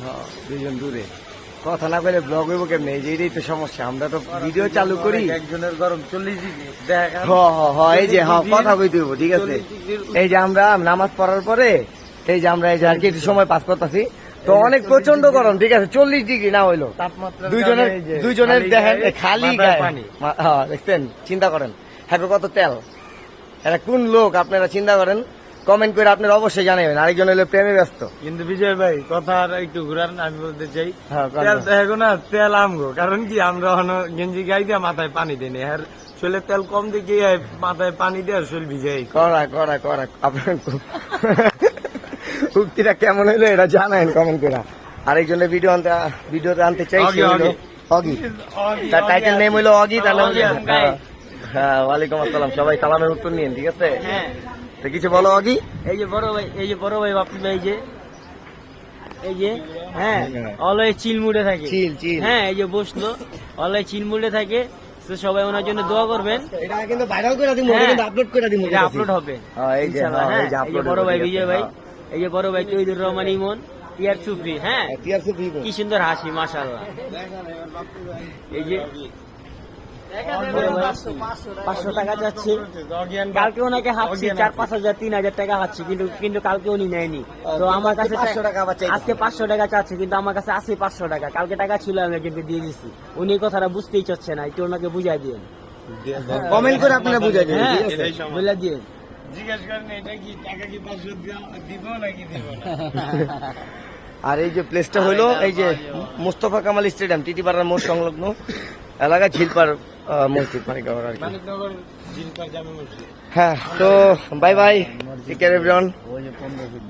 হ্যাঁ, দূরে। কথা না কইলে ব্লগ হইব কেমনে? এই যে এটাই তো সমস্যা আমরা তো ভিডিও চালু করি। একজনের গরম চল্লিশ ডিগ্রি দেখা হ হ হ এই যে হ্যাঁ কথা কইতে হইব ঠিক আছে। এই যে আমরা নামাজ পড়ার পরে এই যে আমরা এই যে আর কি একটু সময় পাস করতেছি তো অনেক প্রচণ্ড গরম ঠিক আছে? চল্লিশ ডিগ্রি না হইল। তাপমাত্রা দুইজনের দুইজনের দেখেন খালি গায়ে। হ্যাঁ দেখছেন? চিন্তা করেন। হ্যাঁ কত তেল? এটা কোন লোক? আপনারা চিন্তা করেন। কমেন্ট করে আপনারা অবশ্যই জানাবেন। আরেকজন হলো প্রেমে ব্যস্ত। কিন্তু বিজয় ভাই কথা আর একটু ঘুরান আমি বলতে চাই হ্যাঁ, দেখো না তেল আমগো। কারণ কি আমরা গেঞ্জি গাই দিয়ে মাথায় পানি দিই না। আর শরীরে তেল কম দিয়ে মাথায় পানি দিয়ে আর শরীর ভিজাই। করা করা করা আপনার উক্তিটা কেমন হইল এটা জানাবেন কমেন্ট করে। আরেকজনের ভিডিও আনতে ভিডিওতে আনতে চাইছি অগি, অগি। তার টাইটেল নেম হইল অগি তাহলে হ্যাঁ, ওয়ালাইকুম আসসালাম। সবাই সালামের উত্তর নিন ঠিক আছে? হ্যাঁ। তো কিছু বলো অগি? এই যে বড় ভাই এই যে বড় ভাই বাপি ভাই যে এই যে হ্যাঁ অলয় চিল মুড়ে থাকে। চিল চিল। হ্যাঁ এই যে বসল অলয় চিল মুড়ে থাকে। তো সবাই ওনার জন্য দোয়া করবেন। এটা কিন্তু ভাইরাল করে দিমু হ্যাঁ। কিন্তু আপলোড করে দিমু এটা আপলোড হবে। হ্যাঁ, এই যে, ইনশাআল্লাহ, হ্যাঁ, বড় ভাই বিজয় ভাই। এই যে বড় ভাই তৈদুর রহমান ইমন ইয়ার সুফরি হ্যাঁ? টিআরসি ভিভো কি সুন্দর হাসি মাশাআল্লাহ। এই যে পাঁচশো টাকা যাচ্ছে। কালকে ওনাকে হাঁটছি চার পাঁচ হাজার তিন হাজার টাকা হাঁটছি কিন্তু কিন্তু কালকে উনি নেয়নি। তো আমার কাছে আজকে পাঁচশো টাকা চাচ্ছে কিন্তু আমার কাছে আছে পাঁচশো টাকা। কালকে টাকা ছিল আমি কিন্তু দিয়ে দিচ্ছি উনি কথাটা বুঝতেই চাচ্ছে না একটু ওনাকে বুঝাই দিন কমেন্ট করে আপনারা বুঝাই দিন হ্যাঁ ঠিক দিয়ে জিজ্ঞেস করেন এটা কি টাকা কি পাঁচশো দিব নাকি দিব না? আর এই যে প্লেসটা হলো এই যে মুস্তফা কামাল স্টেডিয়াম টিটিপাড়ার মোড় সংলগ্ন এলাকা ঝিলপাড় মসজিদ মানে হ্যাঁ তো bye bye take care everyone ওই যে পনেরো ফিট